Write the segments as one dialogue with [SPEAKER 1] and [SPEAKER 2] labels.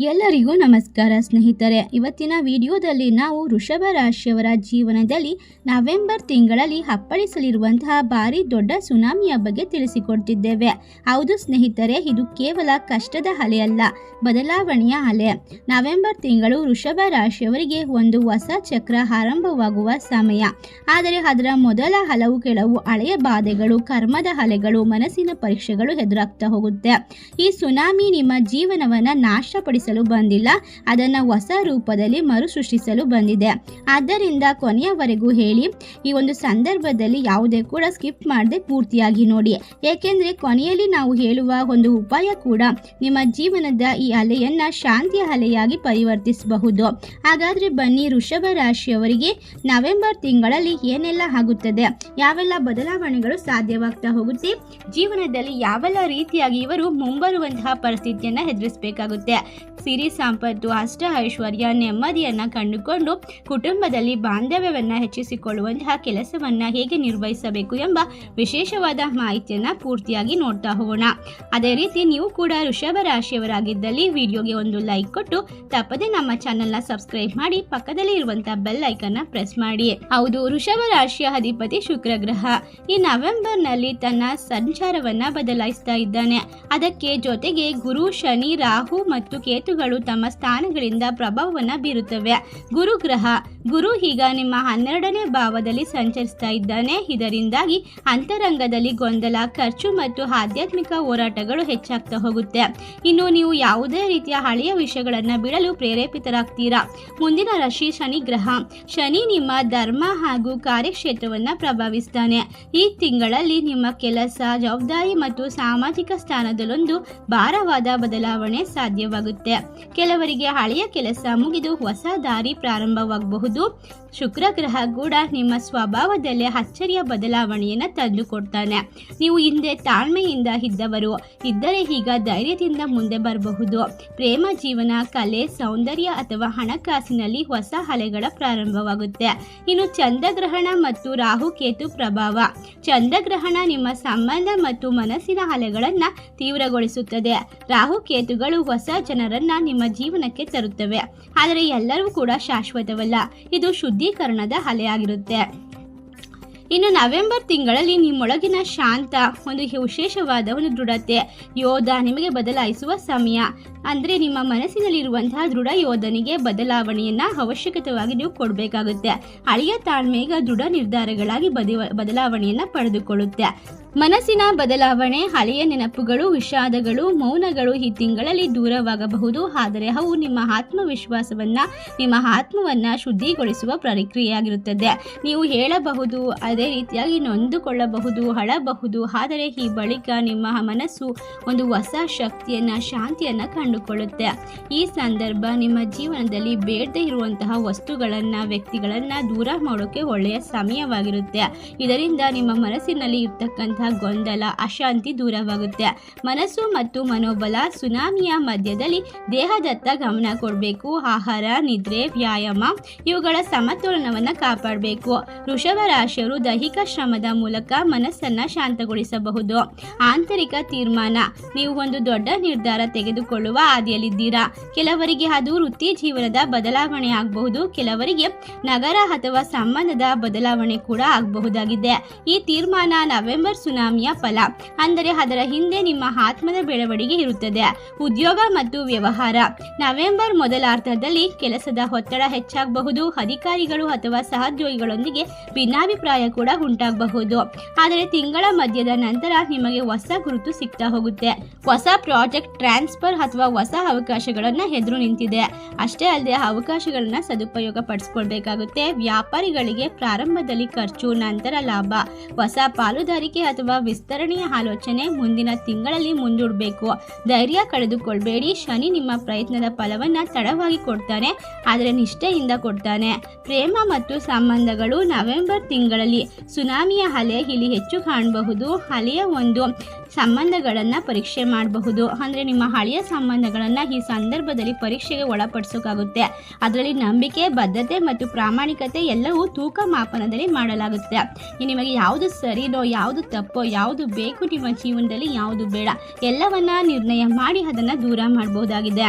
[SPEAKER 1] ಎಲ್ಲರಿಗೂ ನಮಸ್ಕಾರ ಸ್ನೇಹಿತರೆ. ಇವತ್ತಿನ ವಿಡಿಯೋದಲ್ಲಿ ನಾವು ವೃಷಭ ರಾಶಿಯವರ ಜೀವನದಲ್ಲಿ ನವೆಂಬರ್ ತಿಂಗಳಲ್ಲಿ ಅಪ್ಪಳಿಸಲಿರುವಂತಹ ಭಾರಿ ದೊಡ್ಡ ಸುನಾಮಿಯ ಬಗ್ಗೆ ತಿಳಿಸಿಕೊಡ್ತಿದ್ದೇವೆ. ಹೌದು ಸ್ನೇಹಿತರೆ, ಇದು ಕೇವಲ ಕಷ್ಟದ ಅಲೆಯಲ್ಲ ಬದಲಾವಣೆಯ ಅಲೆ ನವೆಂಬರ್ ತಿಂಗಳು ವೃಷಭ ರಾಶಿಯವರಿಗೆ ಒಂದು ಹೊಸ ಚಕ್ರ ಆರಂಭವಾಗುವ ಸಮಯ. ಆದರೆ ಅದರ ಮೊದಲ ಹಲವು ಕೆಲವು ಹಳೆಯ ಬಾಧೆಗಳು, ಕರ್ಮದ ಅಲೆಗಳು ಮನಸ್ಸಿನ ಪರೀಕ್ಷೆಗಳು ಎದುರಾಗ್ತಾ ಹೋಗುತ್ತೆ. ಈ ಸುನಾಮಿ ನಿಮ್ಮ ಜೀವನವನ್ನ ನಾಶಪಡಿಸಲು ಬಂದಿಲ್ಲ, ಅದನ್ನು ಹೊಸ ರೂಪದಲ್ಲಿ ಮರು ಸೃಷ್ಟಿಸಲು ಬಂದಿದೆ. ಆದ್ದರಿಂದ ಕೊನೆಯವರೆಗೂ ಹೇಳಿ, ಈ ಒಂದು ಸಂದರ್ಭದಲ್ಲಿ ಯಾವುದೇ ಕೂಡ ಸ್ಕಿಪ್ ಮಾಡದೆ ಪೂರ್ತಿಯಾಗಿ ನೋಡಿ. ಏಕೆಂದರೆ ಕೊನೆಯಲ್ಲಿ ನಾವು ಹೇಳುವ ಒಂದು ಉಪಾಯ ಕೂಡ ನಿಮ್ಮ ಜೀವನದ ಈ ಅಲೆಯನ್ನ ಶಾಂತಿಯ ಅಲೆಯಾಗಿ ಪರಿವರ್ತಿಸಬಹುದು. ಹಾಗಾದ್ರೆ ಬನ್ನಿ, ವೃಷಭ ರಾಶಿಯವರಿಗೆ ನವೆಂಬರ್ ತಿಂಗಳಲ್ಲಿ ಏನೆಲ್ಲ ಆಗುತ್ತದೆ? ಯಾವೆಲ್ಲ ಬದಲಾವಣೆಗಳು ಸಾಧ್ಯವಾಗ್ತಾ ಹೋಗುತ್ತೆ? ಜೀವನದಲ್ಲಿ ಯಾವೆಲ್ಲ ರೀತಿಯಾಗಿ ಇವರು ಮುಂಬರುವಂತಹ ಪರಿಸ್ಥಿತಿಯನ್ನ ಎದುರಿಸಬೇಕಾಗುತ್ತೆ? ಸಿರಿ ಸಂಪತ್ತು, ಅಷ್ಟ ಐಶ್ವರ್ಯ, ನೆಮ್ಮದಿಯನ್ನು ಕಂಡುಕೊಂಡು ಕುಟುಂಬದಲ್ಲಿ ಬಾಂಧವ್ಯವನ್ನು ಹೆಚ್ಚಿಸಿಕೊಳ್ಳುವಂತಹ ಕೆಲಸವನ್ನ ಹೇಗೆ ನಿರ್ವಹಿಸಬೇಕು ಎಂಬ ವಿಶೇಷವಾದ ಮಾಹಿತಿಯನ್ನ ಪೂರ್ತಿಯಾಗಿ ನೋಡ್ತಾ ಹೋಗೋಣ. ಅದೇ ರೀತಿ ನೀವು ಕೂಡ ಋಷಭ ರಾಶಿಯವರಾಗಿದ್ದಲ್ಲಿ ವಿಡಿಯೋಗೆ ಒಂದು ಲೈಕ್ ಕೊಟ್ಟು ತಪ್ಪದೆ ನಮ್ಮ ಚಾನೆಲ್ನ ಸಬ್ಸ್ಕ್ರೈಬ್ ಮಾಡಿ ಪಕ್ಕದಲ್ಲಿ ಇರುವಂತಹ ಬೆಲ್ ಐಕನ್ನ ಪ್ರೆಸ್ ಮಾಡಿ. ಹೌದು, ವೃಷಭ ರಾಶಿಯ ಅಧಿಪತಿ ಶುಕ್ರ ಗ್ರಹ ಈ ನವೆಂಬರ್ನಲ್ಲಿ ತನ್ನ ಸಂಚಾರವನ್ನ ಬದಲಾಯಿಸ್ತಾ ಇದ್ದಾನೆ. ಅದಕ್ಕೆ ಜೊತೆಗೆ ಗುರು, ಶನಿ, ರಾಹು ಮತ್ತು ಕೇತುಗಳು ತಮ್ಮ ಸ್ಥಾನಗಳಿಂದ ಪ್ರಭಾವವನ್ನು ಬೀರುತ್ತವೆ. ಗುರು ಗ್ರಹ ಗುರು ಈಗ ನಿಮ್ಮ ಹನ್ನೆರಡನೇ ಭಾವದಲ್ಲಿ ಸಂಚರಿಸ್ತಾ ಇದ್ದಾನೆ. ಇದರಿಂದಾಗಿ ಅಂತರಂಗದಲ್ಲಿ ಗೊಂದಲ, ಖರ್ಚು ಮತ್ತು ಆಧ್ಯಾತ್ಮಿಕ ಹೋರಾಟಗಳು ಹೆಚ್ಚಾಗ್ತಾ ಹೋಗುತ್ತೆ. ಇನ್ನು ನೀವು ಯಾವುದೇ ರೀತಿಯ ಹಳೆಯ ವಿಷಯಗಳನ್ನು ಬಿಡಲು ಪ್ರೇರೇಪಿತರಾಗ್ತೀರಾ? ಮುಂದಿನ ರಾಶಿ ಶನಿ ಗ್ರಹ ಶನಿ ನಿಮ್ಮ ಧರ್ಮ ಹಾಗೂ ಕಾರ್ಯಕ್ಷೇತ್ರವನ್ನ ಪ್ರಭಾವಿಸ್ತಾನೆ. ಈ ತಿಂಗಳಲ್ಲಿ ನಿಮ್ಮ ಕೆಲಸ, ಜವಾಬ್ದಾರಿ ಮತ್ತು ಸಾಮಾಜಿಕ ಸ್ಥಾನದಲ್ಲೊಂದು ಭಾರವಾದ ಬದಲಾವಣೆ ಸಾಧ್ಯವಾಗುತ್ತೆ. ಕೆಲವರಿಗೆ ಹಳೆಯ ಕೆಲಸ ಮುಗಿದು ಹೊಸ ದಾರಿ ಪ್ರಾರಂಭವಾಗಬಹುದು. ಶುಕ್ರ ಗ್ರಹ ಕೂಡ ನಿಮ್ಮ ಸ್ವಭಾವದಲ್ಲೇ ಅಚ್ಚರಿಯ ಬದಲಾವಣೆಯನ್ನು ತಂದುಕೊಡ್ತಾನೆ. ನೀವು ಹಿಂದೆ ತಾಳ್ಮೆಯಿಂದ ಇದ್ದವರು, ಇದ್ದರೆ ಈಗ ಧೈರ್ಯದಿಂದ ಮುಂದೆ ಬರಬಹುದು. ಪ್ರೇಮ ಜೀವನ, ಕಲೆ, ಸೌಂದರ್ಯ ಅಥವಾ ಹಣಕಾಸಿನಲ್ಲಿ ಹೊಸ ಅಲೆಗಳ ಪ್ರಾರಂಭವಾಗುತ್ತೆ. ಇನ್ನು ಚಂದ್ರಗ್ರಹಣ ಮತ್ತು ರಾಹು ಕೇತು ಪ್ರಭಾವ. ಚಂದ್ರಗ್ರಹಣ ನಿಮ್ಮ ಸಂಬಂಧ ಮತ್ತು ಮನಸ್ಸಿನ ಅಲೆಗಳನ್ನ ತೀವ್ರಗೊಳಿಸುತ್ತದೆ. ರಾಹು ಕೇತುಗಳು ಹೊಸ ಜನರನ್ನ ನಿಮ್ಮ ಜೀವನಕ್ಕೆ ತರುತ್ತವೆ. ಆದರೆ ಎಲ್ಲರೂ ಕೂಡ ಶಾಶ್ವತವಲ್ಲ. ಇದು ಶುದ್ಧೀಕರಣದ ಅಲೆಯಾಗಿರುತ್ತೆ. ಇನ್ನು ನವೆಂಬರ್ ತಿಂಗಳಲ್ಲಿ ನಿಮ್ಮೊಳಗಿನ ಶಾಂತ, ಒಂದು ವಿಶೇಷವಾದ ಒಂದು ದೃಢತೆ, ಯೋಧ ನಿಮಗೆ ಬದಲಾಯಿಸುವ ಸಮಯ. ಅಂದರೆ ನಿಮ್ಮ ಮನಸ್ಸಿನಲ್ಲಿರುವಂತಹ ದೃಢ ಯೋಧನಿಗೆ ಬದಲಾವಣೆಯನ್ನ ಅವಶ್ಯಕತೆವಾಗಿ ನೀವು ಕೊಡಬೇಕಾಗುತ್ತೆ. ಹಳೆಯ ತಾಳ್ಮೆಗೆ ದೃಢ ನಿರ್ಧಾರಗಳಾಗಿ ಬದಿ ಬದಲಾವಣೆಯನ್ನ ಪಡೆದುಕೊಳ್ಳುತ್ತೆ. ಮನಸ್ಸಿನ ಬದಲಾವಣೆ, ಹಳೆಯ ನೆನಪುಗಳು, ವಿಷಾದಗಳು, ಮೌನಗಳು ಈ ತಿಂಗಳಲ್ಲಿ ದೂರವಾಗಬಹುದು. ಆದರೆ ಅವು ನಿಮ್ಮ ಆತ್ಮವಿಶ್ವಾಸವನ್ನು, ನಿಮ್ಮ ಆತ್ಮವನ್ನು ಶುದ್ಧಿಗೊಳಿಸುವ ಪ್ರಕ್ರಿಯೆಯಾಗಿರುತ್ತದೆ. ನೀವು ಹೇಳಬಹುದು, ಅದೇ ರೀತಿಯಾಗಿ ನೊಂದುಕೊಳ್ಳಬಹುದು, ಅಳಬಹುದು. ಆದರೆ ಈ ಬಳಿಕ ನಿಮ್ಮ ಮನಸ್ಸು ಒಂದು ಹೊಸ ಶಕ್ತಿಯನ್ನು, ಶಾಂತಿಯನ್ನು ಕಂಡುಕೊಳ್ಳುತ್ತೆ. ಈ ಸಂದರ್ಭ ನಿಮ್ಮ ಜೀವನದಲ್ಲಿ ಬೇಡದೇ ಇರುವಂತಹ ವಸ್ತುಗಳನ್ನು, ವ್ಯಕ್ತಿಗಳನ್ನು ದೂರ ಮಾಡೋಕ್ಕೆ ಒಳ್ಳೆಯ ಸಮಯವಾಗಿರುತ್ತೆ. ಇದರಿಂದ ನಿಮ್ಮ ಮನಸ್ಸಿನಲ್ಲಿ ಇರ್ತಕ್ಕಂತಹ ಗೊಂದಲ, ಅಶಾಂತಿ ದೂರವಾಗುತ್ತೆ. ಮನಸ್ಸು ಮತ್ತು ಮನೋಬಲ ಸುನಾಮಿಯ ಮಧ್ಯದಲ್ಲಿ ದೇಹದತ್ತ ಗಮನ ಕೊಡಬೇಕು. ಆಹಾರ, ನಿದ್ರೆ, ವ್ಯಾಯಾಮ, ಇವುಗಳ ಸಮತೋಲನವನ್ನು ಕಾಪಾಡಬೇಕು. ವೃಷಭ ರಾಶಿಯವರು ದೈಹಿಕ ಶ್ರಮದ ಮೂಲಕ ಮನಸ್ಸನ್ನ ಶಾಂತಗೊಳಿಸಬಹುದು. ಆಂತರಿಕ ತೀರ್ಮಾನ. ನೀವು ಒಂದು ದೊಡ್ಡ ನಿರ್ಧಾರ ತೆಗೆದುಕೊಳ್ಳುವ ಹಾದಿಯಲ್ಲಿದ್ದೀರಾ. ಕೆಲವರಿಗೆ ಅದು ವೃತ್ತಿ ಜೀವನದ ಬದಲಾವಣೆ ಆಗಬಹುದು. ಕೆಲವರಿಗೆ ನಗರ ಅಥವಾ ಸಂಬಂಧದ ಬದಲಾವಣೆ ಕೂಡ ಆಗಬಹುದಾಗಿದೆ. ಈ ತೀರ್ಮಾನ ನವೆಂಬರ್ ಸುನಾಮಿಯ ಫಲ. ಅಂದರೆ ಅದರ ಹಿಂದೆ ನಿಮ್ಮ ಆತ್ಮದ ಬೆಳವಣಿಗೆ ಇರುತ್ತದೆ. ಉದ್ಯೋಗ ಮತ್ತು ವ್ಯವಹಾರ. ನವೆಂಬರ್ ಮೊದಲಾರ್ಧದಲ್ಲಿ ಕೆಲಸದ ಒತ್ತಡ ಹೆಚ್ಚಾಗಬಹುದು. ಅಧಿಕಾರಿಗಳು ಅಥವಾ ಸಹೋದ್ಯೋಗಿಗಳೊಂದಿಗೆ ಭಿನ್ನಾಭಿಪ್ರಾಯ ಕೂಡ ಉಂಟಾಗಬಹುದು. ಆದರೆ ತಿಂಗಳ ಮಧ್ಯದ ನಂತರ ನಿಮಗೆ ಹೊಸ ಗುರುತು ಸಿಗ್ತಾ ಹೋಗುತ್ತೆ. ಹೊಸ ಪ್ರಾಜೆಕ್ಟ್ ಟ್ರಾನ್ಸ್ಫರ್ ಅಥವಾ ಹೊಸ ಅವಕಾಶಗಳನ್ನ ಎದುರು ನಿಂತಿದೆ. ಅಷ್ಟೇ ಅಲ್ಲದೆ ಅವಕಾಶಗಳನ್ನ ಸದುಪಯೋಗ ಪಡಿಸ್ಕೊಳ್ಬೇಕಾಗುತ್ತೆ ವ್ಯಾಪಾರಿಗಳಿಗೆ ಪ್ರಾರಂಭದಲ್ಲಿ ಖರ್ಚು, ನಂತರ ಲಾಭ. ಹೊಸ ಪಾಲುದಾರಿಕೆ ಅಥವಾ ವಿಸ್ತರಣೆಯ ಆಲೋಚನೆ ಮುಂದಿನ ತಿಂಗಳಲ್ಲಿ ಮುಂದೂಡಬೇಕು. ಧೈರ್ಯ ಕಳೆದುಕೊಳ್ಬೇಡಿ. ಶನಿ ನಿಮ್ಮ ಪ್ರಯತ್ನದ ಫಲವನ್ನ ತಡವಾಗಿ ಕೊಡ್ತಾನೆ, ಆದರೆ ನಿಷ್ಠೆಯಿಂದ ಕೊಡ್ತಾನೆ. ಪ್ರೇಮ ಮತ್ತು ಸಂಬಂಧಗಳು ನವೆಂಬರ್ ತಿಂಗಳಲ್ಲಿ ಸುನಾಮಿಯ ಅಲೆ ಇಲ್ಲಿ ಹೆಚ್ಚು ಕಾಣಬಹುದು. ಅಲೆಯ ಒಂದು ಸಂಬಂಧಗಳನ್ನು ಪರೀಕ್ಷೆ ಮಾಡಬಹುದು. ಅಂದರೆ ನಿಮ್ಮ ಹಳೆಯ ಸಂಬಂಧಗಳನ್ನು ಈ ಸಂದರ್ಭದಲ್ಲಿ ಪರೀಕ್ಷೆಗೆ ಒಳಪಡಿಸೋಕಾಗುತ್ತೆ. ಅದರಲ್ಲಿ ನಂಬಿಕೆ, ಬದ್ಧತೆ ಮತ್ತು ಪ್ರಾಮಾಣಿಕತೆ ಎಲ್ಲವೂ ತೂಕ ಮಾಪನದಲ್ಲಿ ಮಾಡಲಾಗುತ್ತೆ ನಿಮಗೆ ಯಾವುದು ಸರಿನೋ, ಯಾವುದು ತಪ್ಪೋ, ಯಾವುದು ಬೇಕು ನಿಮ್ಮ ಜೀವನದಲ್ಲಿ, ಯಾವುದು ಬೇಡ, ಎಲ್ಲವನ್ನ ನಿರ್ಣಯ ಮಾಡಿ ಅದನ್ನು ದೂರ ಮಾಡಬಹುದಾಗಿದೆ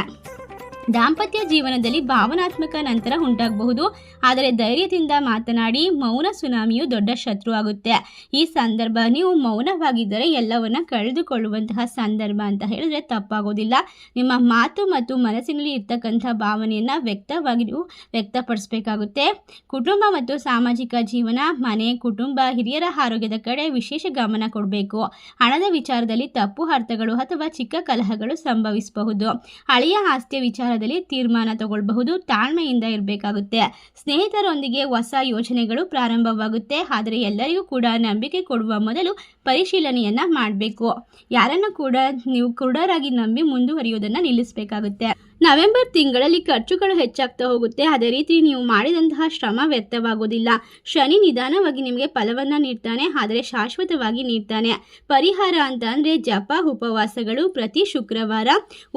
[SPEAKER 1] ದಾಂಪತ್ಯ ಜೀವನದಲ್ಲಿ ಭಾವನಾತ್ಮಕ ನಂತರ ಉಂಟಾಗಬಹುದು. ಆದರೆ ಧೈರ್ಯದಿಂದ ಮಾತನಾಡಿ ಮೌನ ಸುನಾಮಿಯು ದೊಡ್ಡ ಶತ್ರು ಆಗುತ್ತೆ. ಈ ಸಂದರ್ಭ ನೀವು ಮೌನವಾಗಿದ್ದರೆ ಎಲ್ಲವನ್ನ ಕಳೆದುಕೊಳ್ಳುವಂತಹ ಸಂದರ್ಭ ಅಂತ ಹೇಳಿದ್ರೆ ತಪ್ಪಾಗೋದಿಲ್ಲ. ನಿಮ್ಮ ಮಾತು ಮತ್ತು ಮನಸ್ಸಿನಲ್ಲಿ ಇರ್ತಕ್ಕಂಥ ಭಾವನೆಯನ್ನ ವ್ಯಕ್ತವಾಗಿ ನೀವು ವ್ಯಕ್ತಪಡಿಸಬೇಕಾಗುತ್ತೆ. ಕುಟುಂಬ ಮತ್ತು ಸಾಮಾಜಿಕ ಜೀವನ, ಮನೆ, ಕುಟುಂಬ, ಹಿರಿಯರ ಆರೋಗ್ಯದ ಕಡೆ ವಿಶೇಷ ಗಮನ ಕೊಡಬೇಕು. ಹಣದ ವಿಚಾರದಲ್ಲಿ ತಪ್ಪು ಅರ್ಥಗಳು ಅಥವಾ ಚಿಕ್ಕ ಕಲಹಗಳು ಸಂಭವಿಸಬಹುದು. ಹಳೆಯ ಆಸ್ತಿಯ ವಿಚಾರದಲ್ಲಿ ತೀರ್ಮಾನ ತಗೊಳ್ಬಹುದು, ತಾಳ್ಮೆಯಿಂದ ಇರಬೇಕಾಗುತ್ತೆ. ಸ್ನೇಹಿತರೊಂದಿಗೆ ಹೊಸ ಯೋಜನೆಗಳು ಪ್ರಾರಂಭವಾಗುತ್ತೆ, ಆದರೆ ಎಲ್ಲರಿಗೂ ಕೂಡ ನಂಬಿಕೆ ಕೊಡುವ ಮೊದಲು ಪರಿಶೀಲನೆಯನ್ನ ಮಾಡಬೇಕು. ಯಾರನ್ನು ಕೂಡ ನೀವು ಕುರುಡರಾಗಿ ನಂಬಿ ಮುಂದುವರಿಯೋದನ್ನ ನಿಲ್ಲಿಸಬೇಕಾಗುತ್ತೆ. ನವೆಂಬರ್ ತಿಂಗಳಲ್ಲಿ ಖರ್ಚುಗಳು ಹೆಚ್ಚಾಗ್ತಾ ಹೋಗುತ್ತೆ. ಅದೇ ರೀತಿ ನೀವು ಮಾಡಿದಂತಹ ಶ್ರಮ ವ್ಯರ್ಥವಾಗೋದಿಲ್ಲ. ಶನಿ ನಿಧಾನವಾಗಿ ನಿಮಗೆ ಫಲವನ್ನ ನೀಡ್ತಾನೆ, ಆದರೆ ಶಾಶ್ವತವಾಗಿ ನೀಡ್ತಾನೆ. ಪರಿಹಾರ ಅಂತ ಅಂದ್ರೆ ಜಪ, ಉಪವಾಸಗಳು ಪ್ರತಿ ಶುಕ್ರವಾರ.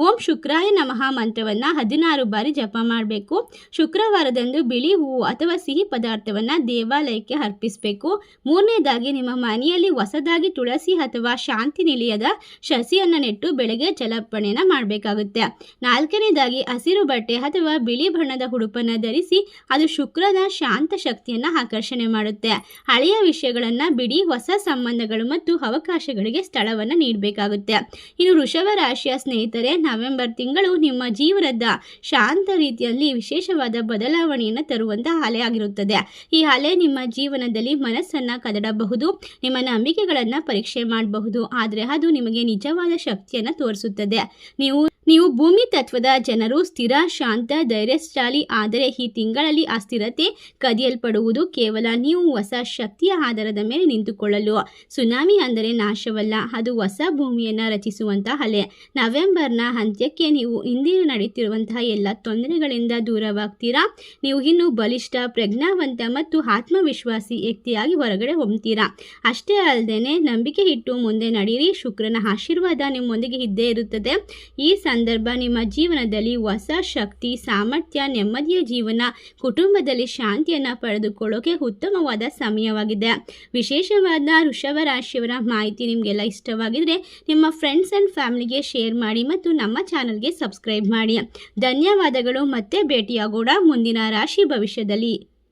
[SPEAKER 1] ಓಂ ಶುಕ್ರಾಯ ನಮಃ ಮಂತ್ರವನ್ನ ಹದಿನಾರು ಬಾರಿ ಜಪ ಮಾಡಬೇಕು. ಶುಕ್ರವಾರದಂದು ಬಿಳಿ ಹೂವು ಅಥವಾ ಸಿಹಿ ಪದಾರ್ಥವನ್ನ ದೇವಾಲಯಕ್ಕೆ ಅರ್ಪಿಸಬೇಕು. ಮೂರನೇದಾಗಿ ನಿಮ್ಮ ಮನೆಯಲ್ಲಿ ಹೊಸದಾಗಿ ತುಳಸಿ ಅಥವಾ ಶಾಂತಿ ನಿಲಯದ ಶಸಿಯನ್ನ ನೆಟ್ಟು ಬೆಳಗ್ಗೆ ಜಲಾರ್ಪಣೆನ ಮಾಡಬೇಕಾಗುತ್ತೆ. ನಾಲ್ಕನೇದಾಗಿ ಹಸಿರು ಬಟ್ಟೆ ಅಥವಾ ಬಿಳಿ ಬಣ್ಣದ ಹುಡುಪನ್ನು ಧರಿಸಿ ಅದು ಶುಕ್ರನ ಶಾಂತ ಶಕ್ತಿಯನ್ನ ಆಕರ್ಷಣೆ ಮಾಡುತ್ತೆ. ಹಳೆಯ ವಿಷಯಗಳನ್ನ ಬಿಡಿ ಹೊಸ ಸಂಬಂಧಗಳು ಮತ್ತು ಅವಕಾಶಗಳಿಗೆ ಸ್ಥಳವನ್ನ ನೀಡಬೇಕಾಗುತ್ತೆ. ಇನ್ನು ವೃಷಭ ರಾಶಿಯ ಸ್ನೇಹಿತರೆ, ನವೆಂಬರ್ ತಿಂಗಳು ನಿಮ್ಮ ಜೀವನದ ಶಾಂತ ರೀತಿಯಲ್ಲಿ ವಿಶೇಷವಾದ ಬದಲಾವಣೆಯನ್ನು ತರುವಂತಹ ಅಲೆ ಆಗಿರುತ್ತದೆ. ಈ ಅಲೆ ನಿಮ್ಮ ಜೀವನದಲ್ಲಿ ಮನಸ್ಸನ್ನ ಕದಡಬಹುದು. ನಿಮ್ಮ ನಂಬಿಕೆಗಳನ್ನ ಪರೀಕ್ಷೆ ಮಾಡಬಹುದು. ಆದರೆ ಅದು ನಿಮಗೆ ನಿಜವಾದ ಶಕ್ತಿಯನ್ನು ತೋರಿಸುತ್ತದೆ. ನೀವು ನೀವು ಭೂಮಿ ತತ್ವದ ಜನರು ಸ್ಥಿರ, ಶಾಂತ, ಧೈರ್ಯಶಾಲಿ, ಆದರೆ ಈ ತಿಂಗಳಲ್ಲಿ ಅಸ್ಥಿರತೆ ಸ್ಥಿರತೆ ಕದಿಯಲ್ಪಡುವುದು ಕೇವಲ ನೀವು ಹೊಸ ಶಕ್ತಿಯ ಆಧಾರದ ಮೇಲೆ ನಿಂತುಕೊಳ್ಳಲು. ಸುನಾಮಿ ಅಂದರೆ ನಾಶವಲ್ಲ, ಅದು ಹೊಸ ಭೂಮಿಯನ್ನು ರಚಿಸುವಂತಹ ಅಲೆ ನವೆಂಬರ್ನ ಅಂತ್ಯಕ್ಕೆ ನೀವು ಇಂದಿನ ನಡೆಯುತ್ತಿರುವಂತಹ ಎಲ್ಲ ತೊಂದರೆಗಳಿಂದ ದೂರವಾಗ್ತೀರಾ? ನೀವು ಇನ್ನೂ ಬಲಿಷ್ಠ, ಪ್ರಜ್ಞಾವಂತ ಮತ್ತು ಆತ್ಮವಿಶ್ವಾಸಿ ವ್ಯಕ್ತಿಯಾಗಿ ಹೊರಗಡೆ ಹೊಮ್ತೀರಾ? ಅಷ್ಟೇ ಅಲ್ಲದೆ ನಂಬಿಕೆ ಇಟ್ಟು ಮುಂದೆ ನಡೆಯಿರಿ, ಶುಕ್ರನ ಆಶೀರ್ವಾದ ನಿಮ್ಮೊಂದಿಗೆ ಇದ್ದೇ ಇರುತ್ತದೆ. ಈ ಸಂದರ್ಭ ನಿಮ್ಮ ಜೀವನದಲ್ಲಿ ಹೊಸ ಶಕ್ತಿ, ಸಾಮರ್ಥ್ಯ, ನೆಮ್ಮದಿಯ ಜೀವನ, ಕುಟುಂಬದಲ್ಲಿ ಶಾಂತಿಯನ್ನು ಪಡೆದುಕೊಳ್ಳೋಕೆ ಉತ್ತಮವಾದ ಸಮಯವಾಗಿದೆ. ವಿಶೇಷವಾದ ವೃಷಭ ರಾಶಿಯವರ ಮಾಹಿತಿ ನಿಮಗೆಲ್ಲ ಇಷ್ಟವಾಗಿದ್ದರೆ ನಿಮ್ಮ ಫ್ರೆಂಡ್ಸ್ ಆ್ಯಂಡ್ ಫ್ಯಾಮಿಲಿಗೆ ಶೇರ್ ಮಾಡಿ ಮತ್ತು ನಮ್ಮ ಚಾನಲ್ಗೆ ಸಬ್ಸ್ಕ್ರೈಬ್ ಮಾಡಿ. ಧನ್ಯವಾದಗಳು, ಮತ್ತೆ ಭೇಟಿಯಾಗೋಣ ಮುಂದಿನ ರಾಶಿ ಭವಿಷ್ಯದಲ್ಲಿ.